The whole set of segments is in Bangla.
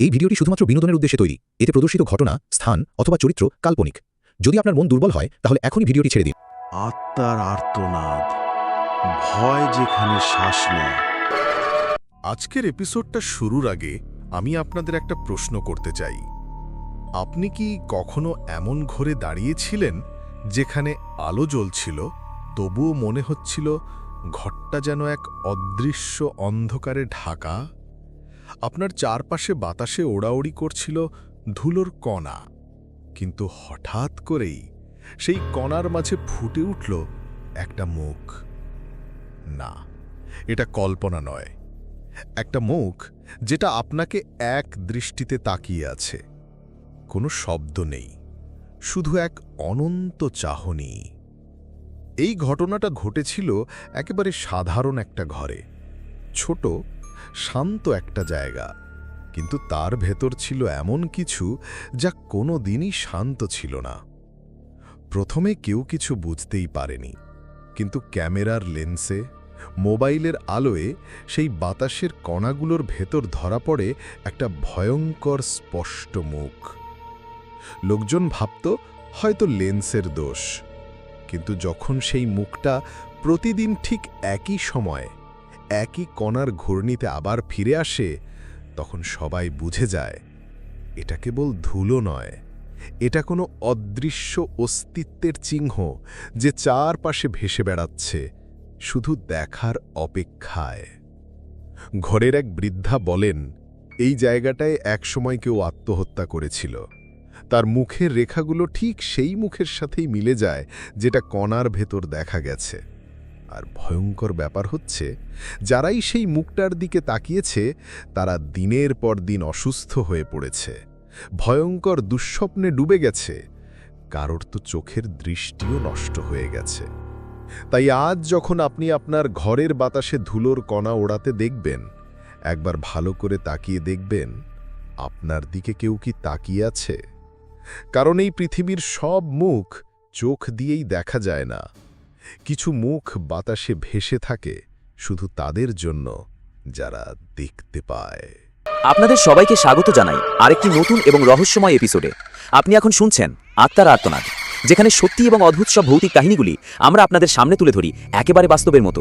এই ভিডিওটি শুধুমাত্র বিনোদনের উদ্দেশ্যে তৈরি। এতে প্রদর্শিত ঘটনা স্থান অথবা চরিত্র কাল্পনিক। যদি আপনার মন দুর্বল হয় তাহলে এখনই ভিডিওটি ছেড়ে দিন। আত্মার আর্তনাদ। ভয় যেখানে শ্বাস নেয়। আজকের এপিসোডটা শুরুর আগে আমি আপনাদের একটা প্রশ্ন করতে চাই। আপনি কি কখনো এমন ঘরে দাঁড়িয়েছিলেন যেখানে আলো জ্বলছিল তবুও মনে হচ্ছিল ঘরটা যেন এক অদৃশ্য অন্ধকারে ঢাকা? আপনার চারপাশে বাতাসে ওড়াওড়ি করছিল ধুলোর কণা। কিন্তু হঠাৎ করেই সেই কণার মাঝে ফুটে উঠল একটা মুখ। না, এটা কল্পনা নয়। একটা মুখ যেটা আপনাকে এক দৃষ্টিতে তাকিয়ে আছে। কোনো শব্দ নেই, শুধু এক অনন্ত চাহনি। এই ঘটনাটা ঘটেছিল একেবারে সাধারণ একটা ঘরে, ছোট শান্ত একটা জায়গা। কিন্তু তার ভেতর ছিল এমন কিছু যা কোনো দিনই শান্ত ছিল না। প্রথমে কেউ কিছু বুঝতেই পারেনি, কিন্তু ক্যামেরার লেন্সে, মোবাইলের আলোয় সেই বাতাসের কণাগুলোর ভেতর ধরা পড়ে একটা ভয়ঙ্কর স্পষ্ট মুখ। লোকজন ভাবত হয়তো লেন্সের দোষ, কিন্তু যখন সেই মুখটা প্রতিদিন ঠিক একই সময় একই কণার ঘূর্ণিতে আবার ফিরে আসে, তখন সবাই বুঝে যায়, এটা কেবল ধুলো নয়। এটা কোনো অদৃশ্য অস্তিত্বের চিহ্ন যে চারপাশে ভেসে বেড়াচ্ছে, শুধু দেখার অপেক্ষায়। ঘরের এক বৃদ্ধা বলেন, এই জায়গাটায় একসময় কেউ আত্মহত্যা করেছিল। তার মুখের রেখাগুলো ঠিক সেই মুখের সাথেই মিলে যায়, যেটা কণার ভেতর দেখা গেছে। আর ভয়ঙ্কর ব্যাপার হচ্ছে, যারাই সেই মুখটার দিকে তাকিয়েছে, তারা দিনের পর দিন অসুস্থ হয়ে পড়েছে। ভয়ঙ্কর দুঃস্বপ্নে ডুবে গেছে। কারোর তো চোখের দৃষ্টিও নষ্ট হয়ে গেছে। তাই আজ যখন আপনি আপনার ঘরের বাতাসে ধুলোর কণা ওড়াতে দেখবেন, একবার ভালো করে তাকিয়ে দেখবেন, আপনার দিকে কেউ কি তাকিয়ে আছে? কারণ এই পৃথিবীর সব মুখ চোখ দিয়েই দেখা যায় না। কিছু মুখ বাতাসে ভেসে থাকে শুধু তাদের জন্য যারা দেখতে পায়। আপনাদের সবাইকে স্বাগত জানাই আরেকটি নতুন এবং রহস্যময় এপিসোডে আপনি এখন শুনছেন আত্মার আর্তনাদ, যেখানে সত্যি এবং অদ্ভুত সব ভৌতিক কাহিনীগুলি আমরা আপনাদের সামনে তুলে ধরি একেবারে বাস্তবের মতো।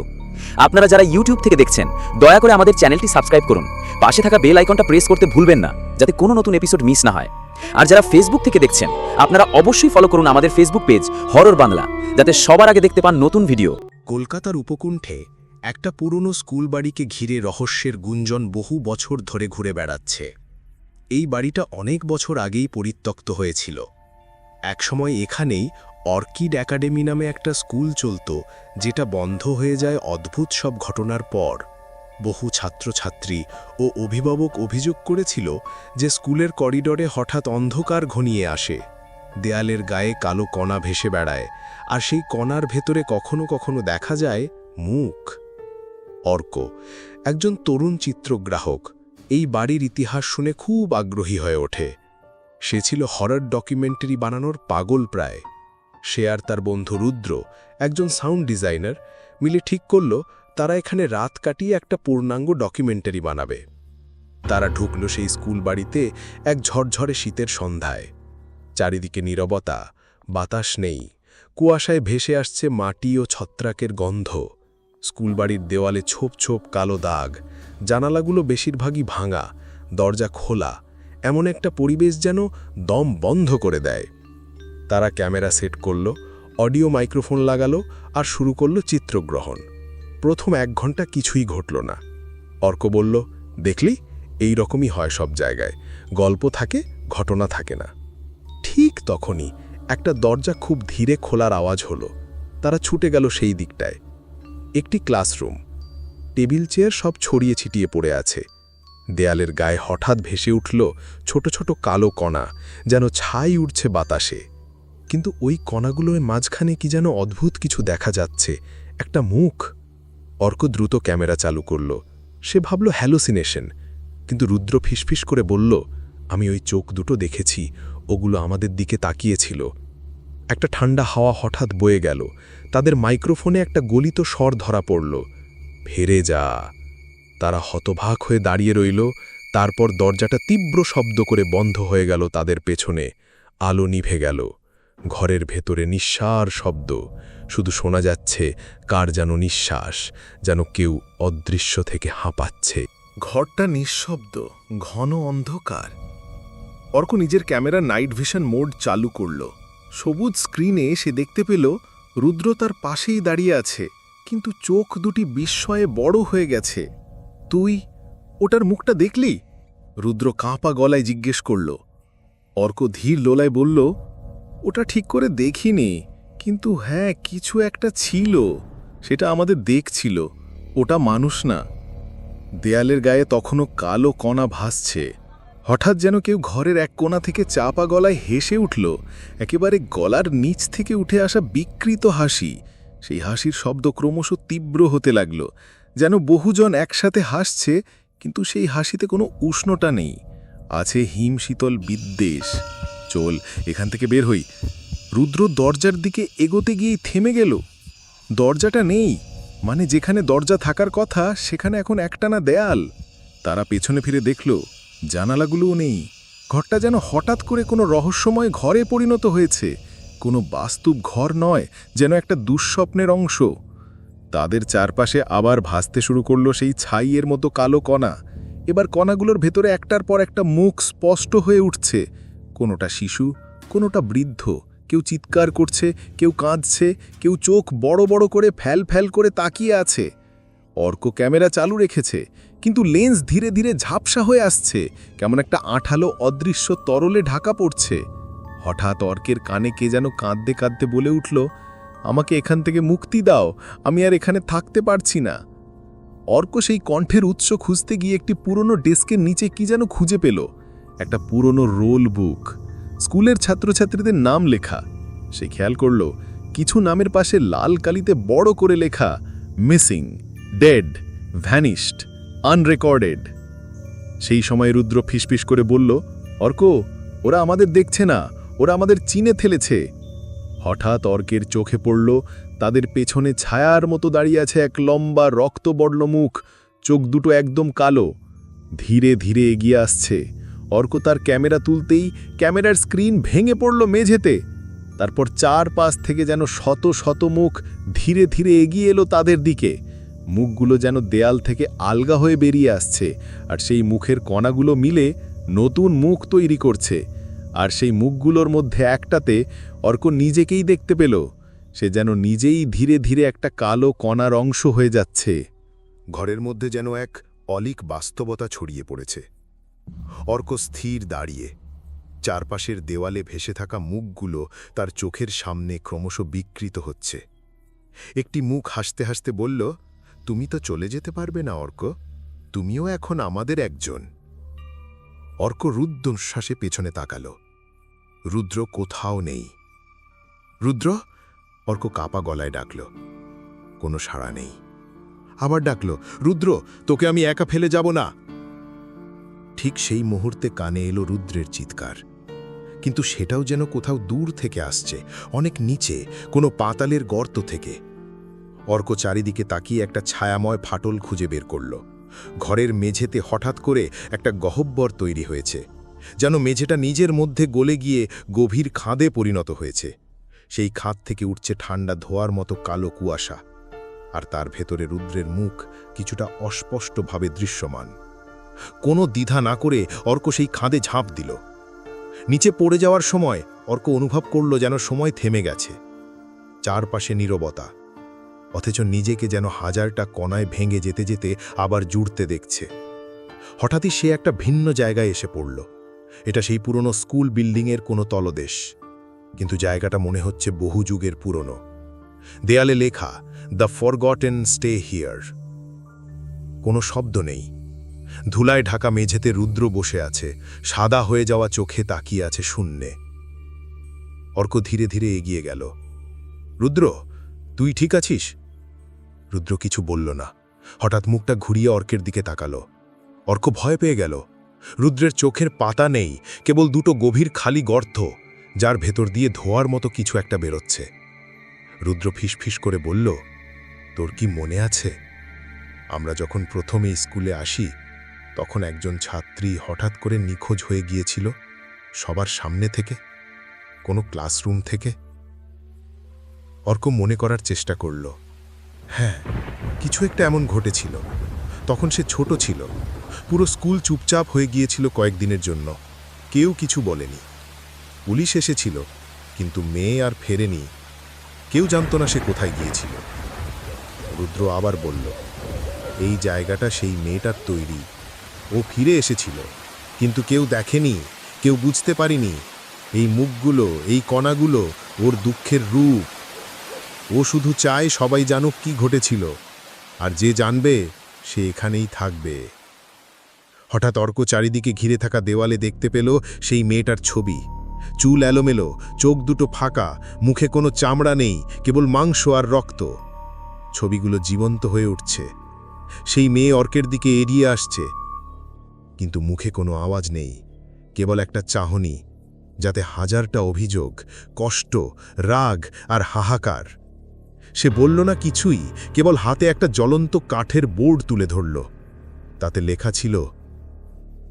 আপনারা যারা ইউটিউব থেকে দেখছেন, দয়া করে আমাদের চ্যানেলটি সাবস্ক্রাইব করুন। পাশে থাকা বেল আইকনটা প্রেস করতে ভুলবেন না, যাতে কোনো নতুন এপিসোড মিস না হয়। আর যারা ফেসবুক থেকে দেখছেন, আপনারা অবশ্যই ফলো করুন আমাদের ফেসবুক পেজ হরর বাংলা যাতে সবার আগে দেখতে পান নতুন ভিডিও কলকাতার উপকণ্ঠে একটা পুরনো স্কুল বাড়িকে ঘিরে রহস্যের গুঞ্জন বহু বছর ধরে ঘুরে বেড়াচ্ছে। এই বাড়িটা অনেক বছর আগেই পরিত্যক্ত হয়েছিল। একসময় এখানেই অর্কিড একাডেমি নামে একটা স্কুল চলত, যেটা বন্ধ হয়ে যায় অদ্ভুত সব ঘটনার পর। বহু ছাত্রছাত্রী ও অভিভাবক অভিযোগ করেছিল যে স্কুলের করিডরে হঠাৎ অন্ধকার ঘনিয়ে আসে। দেয়ালের গায়ে কালো কণা ভেসে বেড়ায়, আর সেই কণার ভেতরে কখনো কখনো দেখা যায় মুখ। অর্ক, একজন তরুণ চিত্রগ্রাহক, এই বাড়ির ইতিহাস শুনে খুব আগ্রহী হয়ে ওঠে। সে ছিল হরর ডকুমেন্টারি বানানোর পাগল প্রায়। সে আর তার বন্ধু রুদ্র, একজন সাউন্ড ডিজাইনার, মিলে ঠিক করল তারা এখানে রাত কাটিয়ে একটা পূর্ণাঙ্গ ডকুমেন্টারি বানাবে। তারা ঢুকল সেই স্কুল বাড়িতে এক ঝরঝরে শীতের সন্ধ্যায়। চারিদিকে নীরবতা, বাতাস নেই, কুয়াশায় ভেসে আসছে মাটি ও ছত্রাকের গন্ধ। স্কুলবাড়ির দেওয়ালে ছোপ ছোপ কালো দাগ, জানালাগুলো বেশিরভাগই ভাঙা, দরজা খোলা, এমন একটা পরিবেশ যেন দম বন্ধ করে দেয়। তারা ক্যামেরা সেট করল, অডিও মাইক্রোফোন লাগালো আর শুরু করল চিত্রগ্রহণ। প্রথম এক ঘণ্টা কিছুই ঘটল না। অর্ক বলল, দেখলি, এই রকমই হয় সব জায়গায়। গল্প থাকে, ঘটনা থাকে না। ঠিক তখনই একটা দরজা খুব ধীরে খোলার আওয়াজ হলো। তারা ছুটে গেল সেই দিকটায়। একটি ক্লাসরুম। টেবিল চেয়ার সব ছড়িয়ে ছিটিয়ে পড়ে আছে। দেয়ালের গায়ে হঠাৎ ভেসে উঠল ছোট ছোট কালো কণা, যেন ছাই উঠছে বাতাসে। কিন্তু ওই কণাগুলোর মাঝখানে কি যেন অদ্ভুত কিছু দেখা যাচ্ছে। একটা মুখ। অর্ক দ্রুত ক্যামেরা চালু করল। সে ভাবল, হ্যালোসিনেশন। কিন্তু রুদ্র ফিসফিস করে বলল, আমি ওই চোখ দুটো দেখেছি, ওগুলো আমাদের দিকে তাকিয়েছিল। একটা ঠান্ডা হাওয়া হঠাৎ বয়ে গেল। তাদের মাইক্রোফোনে একটা গলিত স্বর ধরা পড়ল, ফেরে যা। তারা হতভাগ হয়ে দাঁড়িয়ে রইল। তারপর দরজাটা তীব্র শব্দ করে বন্ধ হয়ে গেল তাদের পেছনে। আলো নিভে গেল। ঘরের ভেতরে নিঃসার শব্দ। শুধু শোনা যাচ্ছে কার যেন নিঃশ্বাস, যেন কেউ অদৃশ্য থেকে হাঁপাচ্ছে। ঘরটা নিঃশব্দ, ঘন অন্ধকার। অর্ক নিজের ক্যামেরা নাইট ভিশন মোড চালু করল। সবুজ স্ক্রিনে সে দেখতে পেল, রুদ্র তার পাশেই দাঁড়িয়ে আছে, কিন্তু চোখ দুটি বিস্ময়ে বড় হয়ে গেছে। তুই, ওটার মুখটা দেখলি? রুদ্র কাঁপা গলায় জিজ্ঞেস করল। অর্ক ধীর লোলায় বলল ওটা ঠিক করে দেখিনি। কিন্তু হ্যাঁ কিছু একটা ছিল। সেটা আমাদের দেখছিল। ওটা মানুষ না। দেয়ালের গায়ে তখনও কালো কণা ভাসছে। হঠাৎ যেন কেউ ঘরের এক কোণা থেকে চাপা গলায় হেসে উঠল। একেবারে গলার নিচ থেকে উঠে আসা বিকৃত হাসি। সেই হাসির শব্দ ক্রমশ তীব্র হতে লাগল। যেন বহুজন একসাথে হাসছে, কিন্তু সেই হাসিতে কোনো উষ্ণতা নেই। আছে হিম শীতল বিদ্বেষ। চল, এখান থেকে বের হই। রুদ্র দরজার দিকে এগোতে গিয়েই থেমে গেল। দরজাটা নেই মানে যেখানে দরজা থাকার কথা, সেখানে এখন একটানা দেয়াল। তারা পেছনে ফিরে দেখল, জানালাগুলোও নেই। ঘরটা যেন হঠাৎ করে কোনো রহস্যময় ঘরে পরিণত হয়েছে। কোনো বাস্তব ঘর নয়, যেন একটা দুঃস্বপ্নের অংশ। তাদের চারপাশে আবার ভাসতে শুরু করল সেই ছাইয়ের মতো কালো কণা। এবার কণাগুলোর ভেতরে একটার পর একটা মুখ স্পষ্ট হয়ে উঠছে। কোনোটা শিশু, কোনোটা বৃদ্ধ। কেউ চিৎকার করছে, কেউ কাঁদছে, কেউ চোখ বড় বড় করে ফ্যাল ফ্যাল করে তাকিয়ে আছে। অর্ক ক্যামেরা চালু রেখেছে, কিন্তু লেন্স ধীরে ধীরে ঝাপসা হয়ে আসছে, কেমন একটা আঠালো অদৃশ্য তরলে ঢাকা পড়ছে। হঠাৎ অর্কের কানে কে যেন কাঁদতে কাঁদতে বলে উঠল, আমাকে এখান থেকে মুক্তি দাও, আমি আর এখানে থাকতে পারছি না। অর্ক সেই কণ্ঠের উৎস খুঁজতে গিয়ে একটি পুরনো ডেস্কের নিচে কি যেন খুঁজে পেল। একটা পুরনো রোল বুক। স্কুলের ছাত্রছাত্রীদের নাম লেখা। সে খেয়াল করল, কিছু নামের পাশে লাল কালিতে বড় করে লেখা, মিসিং ডেড ভ্যানিশড আনরেকর্ডেড সেই সময় রুদ্র ফিসফিস করে বলল, অর্ক, ওরা আমাদের দেখছে না, ওরা আমাদের চিনে ফেলেছে হঠাৎ অর্কের চোখে পড়ল, তাদের পেছনে ছায়ার মতো দাঁড়িয়ে আছে এক লম্বা রক্ত রক্তবর্ণ মুখ, চোখ দুটো একদম কালো। ধীরে ধীরে এগিয়ে আসছে। অর্ক তার ক্যামেরা তুলতেই ক্যামেরার স্ক্রিন ভেঙে পড়ল মেঝেতে। তারপর চার পাশ থেকে যেন শত শত মুখ ধীরে ধীরে এগিয়ে এলো তাদের দিকে। মুখগুলো যেন দেয়াল থেকে আলগা হয়ে বেরিয়ে আসছে, আর সেই মুখের কণাগুলো মিলে নতুন মুখ তৈরি করছে। আর সেই মুখগুলোর মধ্যে একটাতে অর্ক নিজেকেই দেখতে পেল। সে যেন নিজেই ধীরে ধীরে একটা কালো কণার অংশ হয়ে যাচ্ছে। ঘরের মধ্যে যেন এক অলিক বাস্তবতা ছড়িয়ে পড়েছে। অর্ক স্থির দাঁড়িয়ে। চারপাশের দেওয়ালে ভেসে থাকা মুখগুলো তার চোখের সামনে ক্রমশ বিকৃত হচ্ছে। একটি মুখ হাসতে হাসতে বলল, তুমি তো চলে যেতে পারবে না, অর্ক। তুমিও এখন আমাদের একজন। অর্ক রুদ্ধশ্বাসে পেছনে তাকাল। রুদ্র কোথাও নেই। রুদ্র? অর্ক কাপা গলায় ডাকল। কোনো সাড়া নেই। আবার ডাকল, রুদ্র, তোকে আমি একা ফেলে যাব না। ঠিক সেই মুহূর্তে কানে এলো রুদ্রের চিৎকার। কিন্তু সেটাও যেন কোথাও দূর থেকে আসছে, অনেক নিচে, কোনো পাতালের গর্ত থেকে। অর্ক চারিদিকে তাকিয়ে একটা ছায়াময় ফাটল খুঁজে বের করল। ঘরের মেঝেতে হঠাৎ করে একটা গহব্বর তৈরি হয়েছে, যেন মেঝেটা নিজের মধ্যে গলে গিয়ে গভীর খাঁদে পরিণত হয়েছে। সেই খাঁদ থেকে উঠছে ঠান্ডা ধোয়ার মতো কালো কুয়াশা, আর তার ভেতরে রুদ্রের মুখ কিছুটা অস্পষ্টভাবে দৃশ্যমান। কোনো দ্বিধা না করে অর্ক সেই খাঁদে ঝাঁপ দিল। নিচে পড়ে যাওয়ার সময় অর্ক অনুভব করল যেন সময় থেমে গেছে। চারপাশে নীরবতা। অথচ নিজেকে যেন হাজারটা কণায় ভেঙে যেতে যেতে আবার জুড়তে দেখছে। হঠাৎই সে একটা ভিন্ন জায়গায় এসে পড়ল। এটা সেই পুরনো স্কুল বিল্ডিংয়ের কোনো তলদেশ। কিন্তু জায়গাটা মনে হচ্ছে বহু যুগের পুরনো। দেয়ালে লেখা, দ্য ফরগটেন স্টে হিয়ার কোনো শব্দ নেই। ধুলায় ঢাকা মেঝেতে রুদ্র বসে আছে, সাদা হয়ে যাওয়া চোখে তাকিয়ে আছে শূন্যে। অর্ক ধীরে ধীরে এগিয়ে গেল। রুদ্র, তুই ঠিক আছিস? রুদ্র কিছু বলল না। হঠাৎ মুখটা ঘুরিয়ে অর্কের দিকে তাকালো। অর্ক ভয় পেয়ে গেল। রুদ্রের চোখের পাতা নেই, কেবল দুটো গভীর খালি গর্ত, যার ভেতর দিয়ে ধোয়ার মতো কিছু একটা বেরোচ্ছে। রুদ্র ফিসফিস করে বলল, তোর কি মনে আছে? আমরা যখন প্রথমে স্কুলে আসি তখন একজন ছাত্রী হঠাৎ করে নিখোঁজ হয়ে গিয়েছিল সবার সামনে থেকে, কোনো ক্লাসরুম থেকে। অর্ক মনে করার চেষ্টা করল হ্যাঁ কিছু একটা এমন ঘটেছিল। তখন সে ছোট ছিল। পুরো স্কুল চুপচাপ হয়ে গিয়েছিল কয়েকদিনের জন্য। কেউ কিছু বলেনি। পুলিশ এসেছিল, কিন্তু মেয়ে আর ফেরেনি। কেউ জানতো না সে কোথায় গিয়েছিল। রুদ্র আবার বলল, এই জায়গাটা সেই মেয়েটার তৈরি। ও ফিরে এসেছিল। কিন্তু কেউ দেখেনি, কেউ বুঝতে পারিনি, এই মুখগুলো, এই কণাগুলো ওর দুঃখের রূপ। ও শুধু চায় সবাই জানুক কি ঘটেছিল, আর যে জানবে, সে এখানেই থাকবে। হঠাৎ অর্ক চারিদিকে ঘিরে থাকা দেওয়ালে দেখতে পেল সেই মেয়েটার ছবি। চুল এলোমেলো, চোখ দুটো ফাঁকা, মুখে কোনো চামড়া নেই, কেবল মাংস আর রক্ত। ছবিগুলো জীবন্ত হয়ে উঠছে। সেই মেয়ে অর্কের দিকে এড়িয়ে আসছে। কিন্তু মুখে কোনো আওয়াজ নেই, কেবল একটা চাহনি, যাতে হাজারটা অভিযোগ, কষ্ট, রাগ আর হাহাকার। সে বলল না কিছুই, কেবল হাতে একটা জ্বলন্ত কাঠের বোর্ড তুলে ধরল। তাতে লেখা ছিল,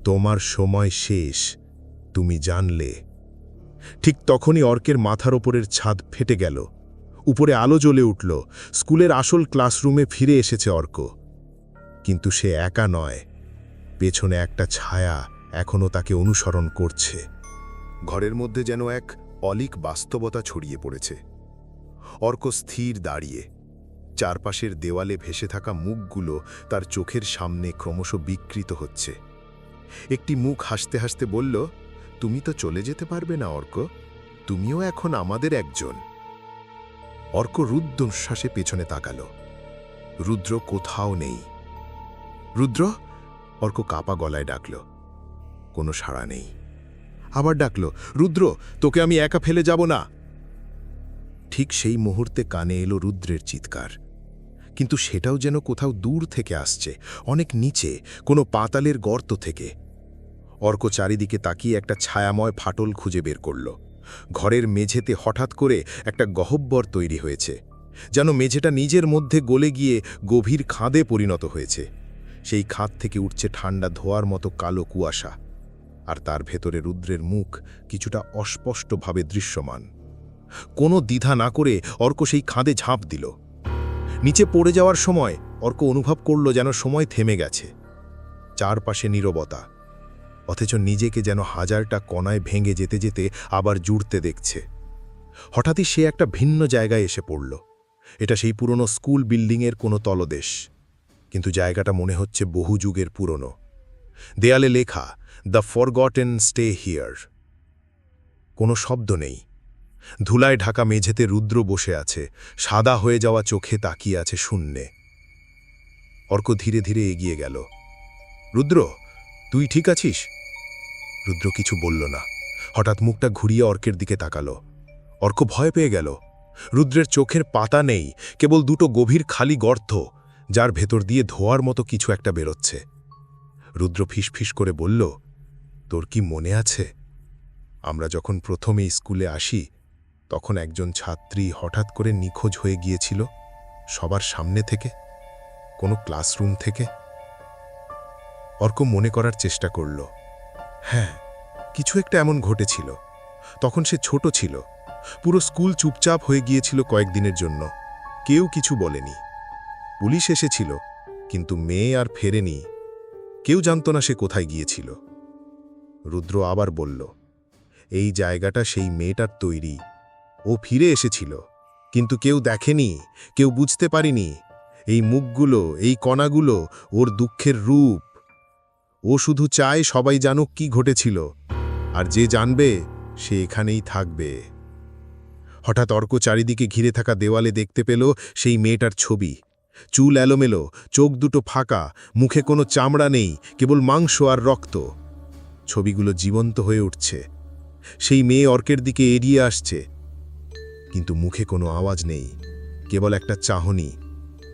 তোমার সময় শেষ, তুমি জানলে। ঠিক তখনই অর্কের মাথার ওপরের ছাদ ফেটে গেল। উপরে আলো জ্বলে উঠল, স্কুলের আসল ক্লাসরুমে ফিরে এসেছে অর্ক। কিন্তু সে একা নয়। পেছনে একটা ছায়া এখনও তাকে অনুসরণ করছে। ঘরের মধ্যে যেন এক অলিক বাস্তবতা ছড়িয়ে পড়েছে। অর্ক স্থির দাঁড়িয়ে, চারপাশের দেওয়ালে ভেসে থাকা মুখগুলো তার চোখের সামনে ক্রমশ বিকৃত হচ্ছে। একটি মুখ হাসতে হাসতে বলল, তুমি তো চলে যেতে পারবে না, অর্ক। তুমিও এখন আমাদের একজন। অর্ক রুদ্রশ্বাসে পেছনে তাকাল। রুদ্র কোথাও নেই। রুদ্র? অর্ক কাপা গলায় ডাকল, কোনো সাড়া নেই। আবার ডাকল, রুদ্র, তোকে আমি একা ফেলে যাব না। ঠিক সেই মুহূর্তে কানে এলো রুদ্রের চিৎকার, কিন্তু সেটাও যেন কোথাও দূর থেকে আসছে, অনেক নিচে, কোনো পাতালের গর্ত থেকে। অর্ক চারিদিকে তাকিয়ে একটা ছায়াময় ফাটল খুঁজে বের করল। ঘরের মেঝেতে হঠাৎ করে একটা গহব্বর তৈরি হয়েছে, যেন মেঝেটা নিজের মধ্যে গলে গিয়ে গভীর খাঁদে পরিণত হয়েছে। সেই খাদ থেকে উঠছে ঠান্ডা ধোয়ার মতো কালো কুয়াশা, আর তার ভেতরে রুদ্রের মুখ কিছুটা অস্পষ্টভাবে দৃশ্যমান। কোনো দ্বিধা না করে অর্ক সেই খাদে ঝাঁপ দিল। নিচে পড়ে যাওয়ার সময় অর্ক অনুভব করল যেন সময় থেমে গেছে। চারপাশে নীরবতা, অথচ নিজেকে যেন হাজারটা কণায় ভেঙে যেতে যেতে আবার জুড়তে দেখছে। হঠাৎই সে একটা ভিন্ন জায়গায় এসে পড়ল। এটা সেই পুরনো স্কুল বিল্ডিংয়ের কোনো তলদেশ। কিন্তু জায়গাটা মনে হচ্ছে বহু যুগের পুরনো। দেয়ালে লেখা, দ্য ফরগটেন স্টে হিয়ার। কোনো শব্দ নেই। ধুলায় ঢাকা মেঝেতে রুদ্র বসে আছে, সাদা হয়ে যাওয়া চোখে তাকিয়ে আছে শূন্যে। অর্ক ধীরে ধীরে এগিয়ে গেল। রুদ্র, তুই ঠিক আছিস? রুদ্র কিছু বলল না। হঠাৎ মুখটা ঘুরিয়ে অর্কের দিকে তাকালো। অর্ক ভয় পেয়ে গেল। রুদ্রের চোখের পাতা নেই, কেবল দুটো গভীর খালি গর্ত। যার ভেতর দিয়ে ধোয়ার মতো কিছু একটা বেরোচ্ছে। রুদ্র ফিসফিস করে বলল, তোর কি মনে আছে? আমরা যখন প্রথম স্কুলে আসি, তখন একজন ছাত্রী হঠাৎ করে নিখোঁজ হয়ে গিয়েছিল সবার সামনে থেকে, কোনো ক্লাসরুম থেকে। অর্ক মনে করার চেষ্টা করল হ্যাঁ কিছু একটা এমন ঘটেছিল। তখন সে ছোট ছিল, পুরো স্কুল চুপচাপ হয়ে গিয়েছিল কয়েকদিনের জন্য। কেউ কিছু বলেনি। পুলিশ এসেছিল, কিন্তু মেয়ে আর ফেরেনি। কেউ জানত না সে কোথায় গিয়েছিল। রুদ্র আবার বলল, এই জায়গাটা সেই মেয়েটার তৈরি। ও ফিরে এসেছিল, কিন্তু কেউ দেখেনি, কেউ বুঝতে পারিনি। এই মুখগুলো, এই কণাগুলো ওর দুঃখের রূপ। ও শুধু চায় সবাই জানুক কি ঘটেছিল, আর যে জানবে, সে এখানেই থাকবে। হঠাৎ অর্ক চারিদিকে ঘিরে থাকা দেওয়ালে দেখতে পেল সেই মেয়েটার ছবি। চুল এলোমেলো, চোখ দুটো ফাঁকা, মুখে কোনো চামড়া নেই, কেবল মাংস আর রক্ত। ছবিগুলো জীবন্ত হয়ে উঠছে। সেই মেয়ে অর্কের দিকে এড়িয়ে আসছে। কিন্তু মুখে কোনো আওয়াজ নেই, কেবল একটা চাহনি,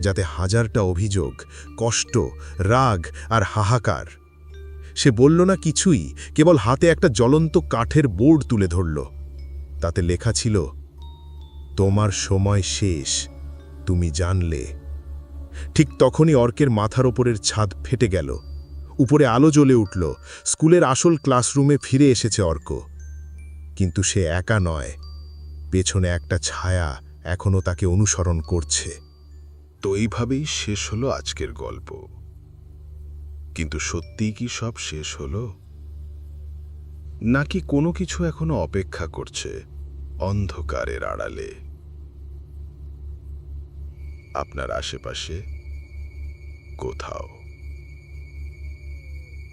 যাতে হাজারটা অভিযোগ, কষ্ট, রাগ আর হাহাকার। সে বলল না কিছুই, কেবল হাতে একটা জ্বলন্ত কাঠের বোর্ড তুলে ধরল। তাতে লেখা ছিল, তোমার সময় শেষ, তুমি জানলে ঠিক তখনই অর্কের মাথার ওপরের ছাদ ফেটে গেল। উপরে আলো জ্বলে উঠল। স্কুলের আসল ক্লাসরুমে ফিরে এসেছে অর্ক। কিন্তু সে একা নয়। পেছনে একটা ছায়া এখনও তাকে অনুসরণ করছে। তো এইভাবেই শেষ হলো আজকের গল্প। কিন্তু সত্যিই কি সব শেষ হলো? নাকি কোনো কিছু এখনও অপেক্ষা করছে অন্ধকারের আড়ালে? আপনার আশেপাশে কোথাও।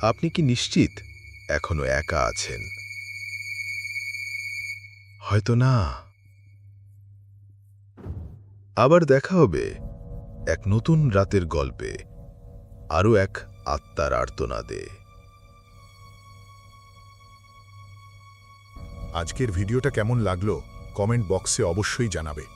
আপনি কি নিশ্চিত এখনও একা আছেন? হয়তো না। আবার দেখা হবে এক নতুন রাতের গল্পে, আরও এক আত্মার আর্তনাদে। আজকের ভিডিওটা কেমন লাগল কমেন্ট বক্সে অবশ্যই জানাবে।